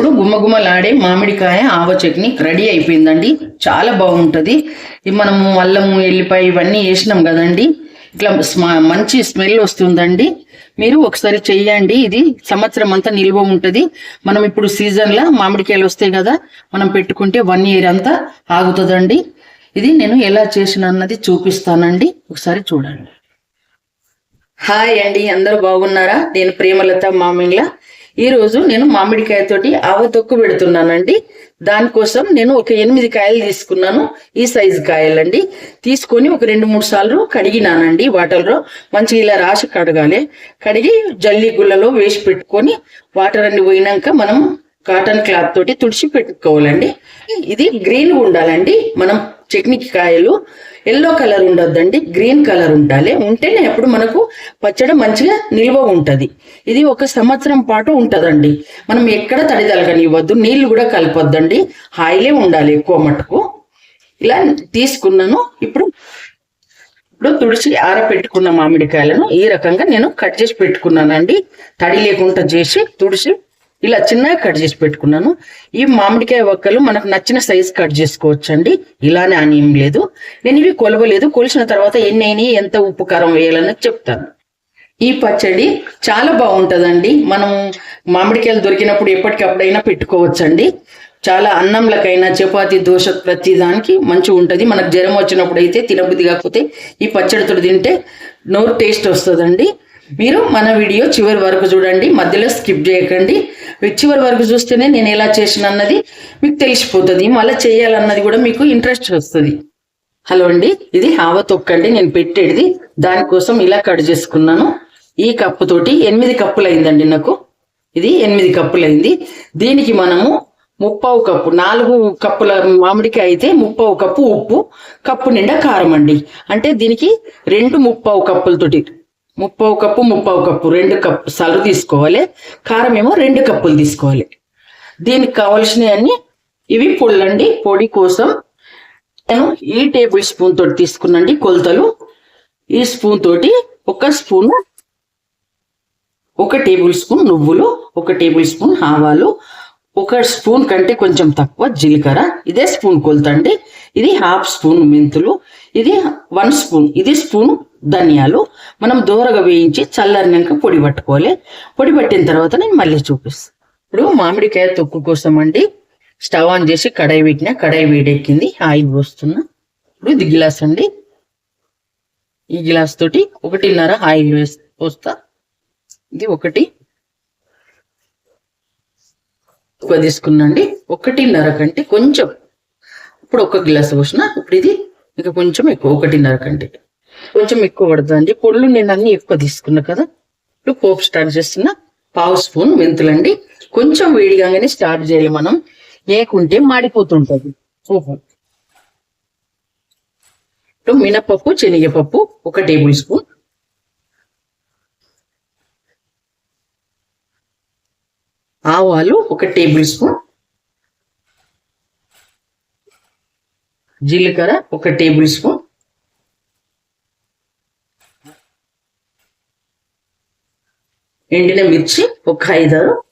ఇప్పుడు గుమ్మగుమ్మలాడే మామిడికాయ ఆవ చట్నీ రెడీ అయిపోయిందండి. చాలా బాగుంటుంది. ఇది మనము అల్లము ఎల్లిపాయ ఇవన్నీ వేసినాం కదండి. ఇట్లా మంచి స్మెల్ వస్తుందండి. మీరు ఒకసారి చెయ్యండి. ఇది సంవత్సరం అంతా నిల్వ ఉంటుంది. మనం ఇప్పుడు సీజన్లో మామిడికాయలు వస్తాయి కదా మనం పెట్టుకుంటే వన్ ఇయర్ అంతా ఆగుతుందండి. ఇది నేను ఎలా చేసిన అన్నది చూపిస్తానండి. ఒకసారి చూడండి. హాయ్ అండి అందరూ బాగున్నారా? నేను ప్రేమలత మామింగ్ల. ఈరోజు నేను మామిడికాయతోటి ఆవ తొక్కు పెడుతున్నానండి. దానికోసం నేను ఒక ఎనిమిది కాయలు తీసుకున్నాను. ఈ సైజు కాయలండి. తీసుకొని ఒక రెండు మూడు సార్లు కడిగినానండి వాటర్లో. మంచిగా ఇలా రాసి కడగాలి. కడిగి జల్లి గుళ్ళలో వేసి పెట్టుకొని వాటర్ అన్ని పోయినాక మనం కాటన్ క్లాత్ తోటి తుడిచి పెట్టుకోవాలండి. ఇది గ్రీన్ ఉండాలండి. మనం చట్నీకి కాయలు ఎల్లో కలర్ ఉండొద్దండి గ్రీన్ కలర్ ఉండాలి. ఉంటేనే అప్పుడు మనకు పచ్చడి మంచిగా నిల్వ ఉంటుంది. ఇది ఒక సంవత్సరం పాటు ఉంటదండి. మనం ఎక్కడ తడి తలగనివ్వద్దు నీళ్ళు కూడా కలపొద్దండి. హాయిలే ఉండాలి ఎక్కువ మటుకు. ఇలా తీసుకున్నాను. ఇప్పుడు ఇప్పుడు తుడిచి ఆరపెట్టుకున్న మామిడికాయలను ఈ రకంగా నేను కట్ చేసి పెట్టుకున్నానండి. తడి లేకుండా చేసి తుడిచి ఇలా చిన్నగా కట్ చేసి పెట్టుకున్నాను. ఈ మామిడికాయ ఒక్కలు మనకు నచ్చిన సైజ్ కట్ చేసుకోవచ్చండి. ఇలానే అని ఏం లేదు. నేను ఇవి కొలవలేదు. కొలిసిన తర్వాత ఎన్ని అయినాయి ఎంత ఉప్పు కారం వేయాలని చెప్తాను. ఈ పచ్చడి చాలా బాగుంటుందండి. మనం మామిడికాయలు దొరికినప్పుడు ఎప్పటికప్పుడైనా పెట్టుకోవచ్చండి. చాలా అన్నంలకైనా చపాతి దోశ ప్రతి దానికి మంచిగా ఉంటుంది. మనకు జ్వరం వచ్చినప్పుడు అయితే తినబుద్ధి కాకపోతే ఈ పచ్చడితో తింటే నోరు టేస్ట్ వస్తుందండి. మీరు మన వీడియో చివరి వరకు చూడండి మధ్యలో స్కిప్ చేయకండి. చివరి వరకు చూస్తేనే నేను ఎలా చేసిన అన్నది మీకు తెలిసిపోతుంది. మళ్ళీ చేయాలన్నది కూడా మీకు ఇంట్రెస్ట్ వస్తుంది. హలో అండి ఇది ఆవ తొక్కండి నేను పెట్టేది దానికోసం ఇలా కట్ చేసుకున్నాను. ఈ కప్పు తోటి ఎనిమిది కప్పులు అయిందండి నాకు. ఇది ఎనిమిది కప్పులు అయింది దీనికి మనము ముప్పావు కప్పు నాలుగు కప్పుల మామిడికాయ అయితే ముప్పావు కప్పు ఉప్పు కప్పు నిండా కారం అండి. అంటే దీనికి రెండు ముప్పావు కప్పులతోటి ముప్పావు కప్పు ముప్పావు కప్పు రెండు కప్పు సలు తీసుకోవాలి. కారం ఏమో రెండు కప్పులు తీసుకోవాలి. దీనికి కావలసినవి ఇవి పొళ్ళండి పొడి కోసం. నేను ఈ టేబుల్ స్పూన్ తోటి తీసుకున్నండి కొలతలు. ఈ స్పూన్ తోటి ఒక స్పూన్ ఒక టేబుల్ స్పూన్ నువ్వులు ఒక టేబుల్ స్పూన్ ఆవాలు ఒక స్పూన్ కంటే కొంచెం తక్కువ జీలకర్ర. ఇదే స్పూన్ కొలత అండి. ఇది హాఫ్ స్పూన్ మెంతులు ఇది వన్ స్పూన్ ఇది స్పూన్ ధనియాలు. మనం దూరగా వేయించి చల్లరినాక పొడి పట్టుకోవాలి. పొడి పట్టిన తర్వాత నేను మళ్ళీ చూపిస్తాను ఇప్పుడు మామిడికాయ తొక్కు కోసం అండి స్టవ్ ఆన్ చేసి కడాయి పెట్టిన కడాయి వేడెక్కింది ఆయిల్ పోస్తున్నా. ఇప్పుడు ఇది గిలాస్ అండి. ఈ గిలాస్ తోటి ఒకటిన్నర ఆయిల్ వేసి పోస్తా. ఇది ఒకటి. ఎక్కువ తీసుకున్నాండి ఒకటిన్నర కంటే కొంచెం ఇప్పుడు ఒక గ్లాస్ పోసిన ఇప్పుడు ఇది ఇంకా కొంచెం ఎక్కువ ఒకటిన్నర కంటే. కొంచెం ఎక్కువ పడుతుందండి. పొడులు నేను అన్ని ఎక్కువ తీసుకున్నా కదా. ఇప్పుడు పోపు స్టార్ట్ చేస్తున్నా. పావు స్పూన్ మెంతులండి. కొంచెం వేడిగానే స్టార్ట్ చేయాలి మనం. లేకుంటే మాడిపోతుంటది. పోపు ఇప్పుడు మినపప్పు శనగపప్పు ఒక టేబుల్ స్పూన్. ఆవాలు ఒక టేబుల్ స్పూన్. జీలకర్ర ఒక టేబుల్ స్పూన్. ఎండిన మిర్చి ఒక ఐదారు.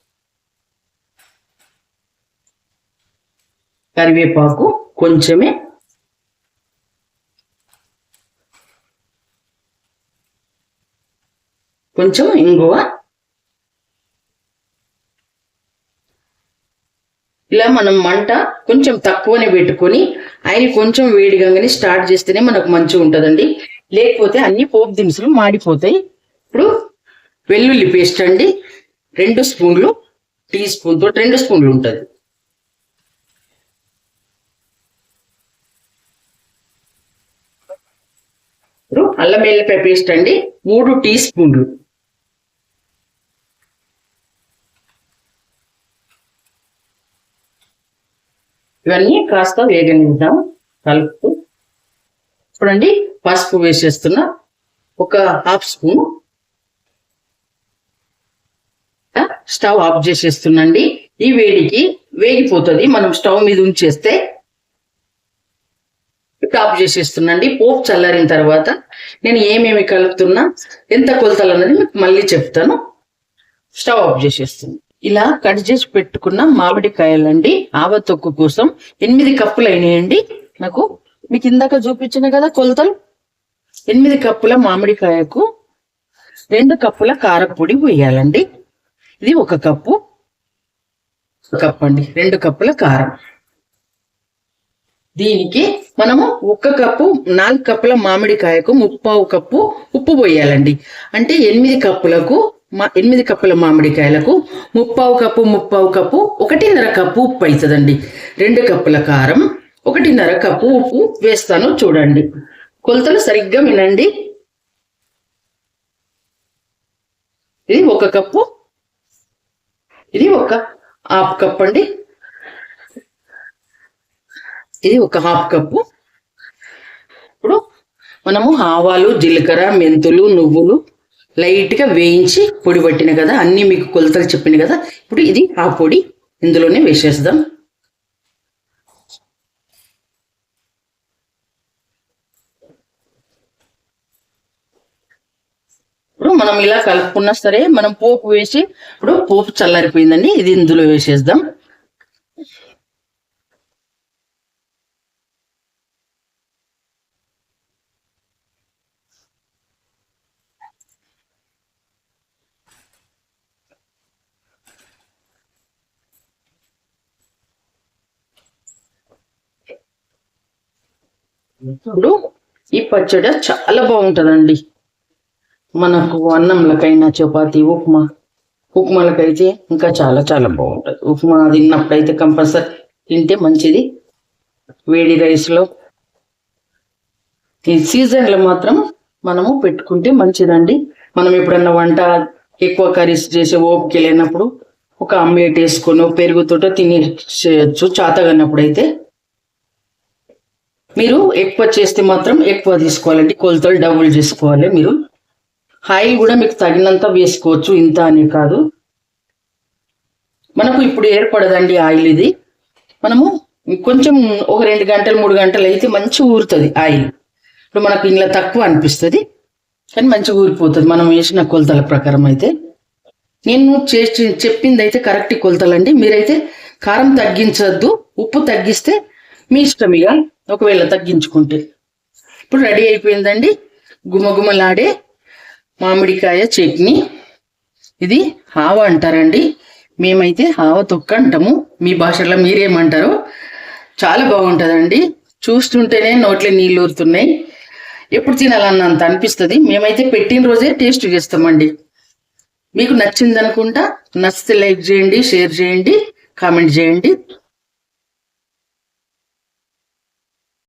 కరివేపాకు కొంచెమే. కొంచెం ఇంగువ. ఇలా మనం మంట కొంచెం తక్కువనే పెట్టుకొని ఆయన కొంచెం వేడిగానే స్టార్ట్ చేస్తేనే మనకు మంచిగా ఉంటుందండి. లేకపోతే అన్ని పోపు దినుసులు మాడిపోతాయి. ఇప్పుడు వెల్లుల్లి పేస్ట్ అండి. రెండు స్పూన్లు టీ స్పూన్ తోటి రెండు స్పూన్లు ఉంటుంది. అల్లం వెల్లిపాయ పేస్ట్ అండి. మూడు టీ స్పూన్లు. ఇవన్నీ కాస్త వేగనిద్దాం. కలుపుతూ. చూడండి పసుపు వేసేస్తున్నా ఒక హాఫ్ స్పూన్. స్టవ్ ఆఫ్ చేసేస్తున్నండి. ఈ వేడికి వేగిపోతుంది. మనం స్టవ్ మీద ఉంచేస్తే ఇప్పుడు ఆఫ్ చేసేస్తున్నాండి. పోపు చల్లారిన తర్వాత నేను ఏమేమి కలుపుతున్నా ఎంత కొలతలు అన్నది మీకు మళ్ళీ చెప్తాను. స్టవ్ ఆఫ్ చేసేస్తుంది ఇలా కట్ చేసి పెట్టుకున్న మామిడికాయలండి. ఆవ తొక్కు కోసం ఎనిమిది కప్పులు అయినాయండి. నాకు మీకు ఇందాక చూపించిన కదా కొలతలు. ఎనిమిది కప్పుల మామిడికాయకు రెండు కప్పుల కారపొడి పోయాలండి ఇది ఒక కప్పు. కప్పు అండి. రెండు కప్పుల కారం. దీనికి మనము ఒక్క కప్పు నాలుగు కప్పుల మామిడికాయకు ముప్పావు కప్పు ఉప్పు పోయాలండి. అంటే ఎనిమిది కప్పులకు మా ఎనిమిది కప్పుల మామిడికాయలకు ముప్పావు కప్పు ముప్పావు కప్పు ఒకటిన్నర కప్పు ఉప్పు అవుతుందండి రెండు కప్పుల కారం ఒకటిన్నర కప్పు ఉప్పు వేస్తాను చూడండి. కొలతలు సరిగ్గా వినండి. ఇది ఒక కప్పు. ఇది ఒక హాఫ్ కప్ అండి. ఇది ఒక హాఫ్ కప్పు. ఇప్పుడు మనము ఆవాలు జీలకర్ర మెంతులు నువ్వులు లైట్గా వేయించి పొడి పట్టిన కదా అన్ని మీకు కొలతలు చెప్పిన కదా ఇప్పుడు ఇది ఆ పొడి ఇందులోనే వేసేద్దాం. ఇప్పుడు మనం ఇలా కలుపుకున్నా సరే మనం పోపు వేసి ఇప్పుడు పోపు చల్లారిపోయిందండి ఇది ఇందులో వేసేద్దాం. ఇప్పుడు ఈ పచ్చడి చాలా బాగుంటదండి. మనకు అన్నంలకైనా చపాతి ఉప్మా ఉప్మాలకైతే ఇంకా చాలా చాలా బాగుంటుంది. ఉప్మా తిన్నప్పుడైతే కంపల్సరీ తింటే మంచిది. వేడి రైస్లో ఈ సీజన్లో మాత్రం మనము పెట్టుకుంటే మంచిదండి. మనం ఎప్పుడన్నా వంట ఎక్కువ కర్రీస్ చేసే ఓపిక లేనప్పుడు ఒక ఆమ్లెట్ వేసుకొని పెరుగుతోట తినేసేయచ్చు. చాతగన్నప్పుడు అయితే మీరు ఎక్కువ చేస్తే మాత్రం ఎక్కువ తీసుకోవాలండి. కొలతలు డబుల్ చేసుకోవాలి మీరు. ఆయిల్ కూడా మీకు తగినంత వేసుకోవచ్చు ఇంత అని కాదు. మనకు ఇప్పుడు ఏర్పడదండి ఆయిల్ ఇది. మనము కొంచెం ఒక రెండు గంటలు మూడు గంటలు అయితే మంచి ఊరుతుంది ఆయిల్. ఇప్పుడు మనకు ఇంట్లో తక్కువ అనిపిస్తుంది కానీ మంచిగా ఊరిపోతుంది. మనం వేసిన కొలతల ప్రకారం అయితే. నేను చేసి చెప్పింది అయితే కరెక్ట్ కొలతలండి. మీరైతే కారం తగ్గించద్దు ఉప్పు తగ్గిస్తే మీ ఇష్టం ఇక. ఒకవేళ తగ్గించుకుంటే. ఇప్పుడు రెడీ అయిపోయిందండి. గుమగుమలాడే మామిడికాయ చట్నీ. ఇది హావ అంటారండి. మేమైతే హావ తొక్క అంటాము. మీ భాషలో మీరేమంటారో చాలా బాగుంటుందండి. చూస్తుంటేనే నోట్లో నీళ్ళు ఊరుతున్నాయి. ఎప్పుడు తినాలన్నంత అనిపిస్తుంది. మేమైతే పెట్టిన రోజే టేస్ట్ చేస్తామండి. మీకు నచ్చింది అనుకుంటా నచ్చితే లైక్ చేయండి షేర్ చేయండి కామెంట్ చేయండి.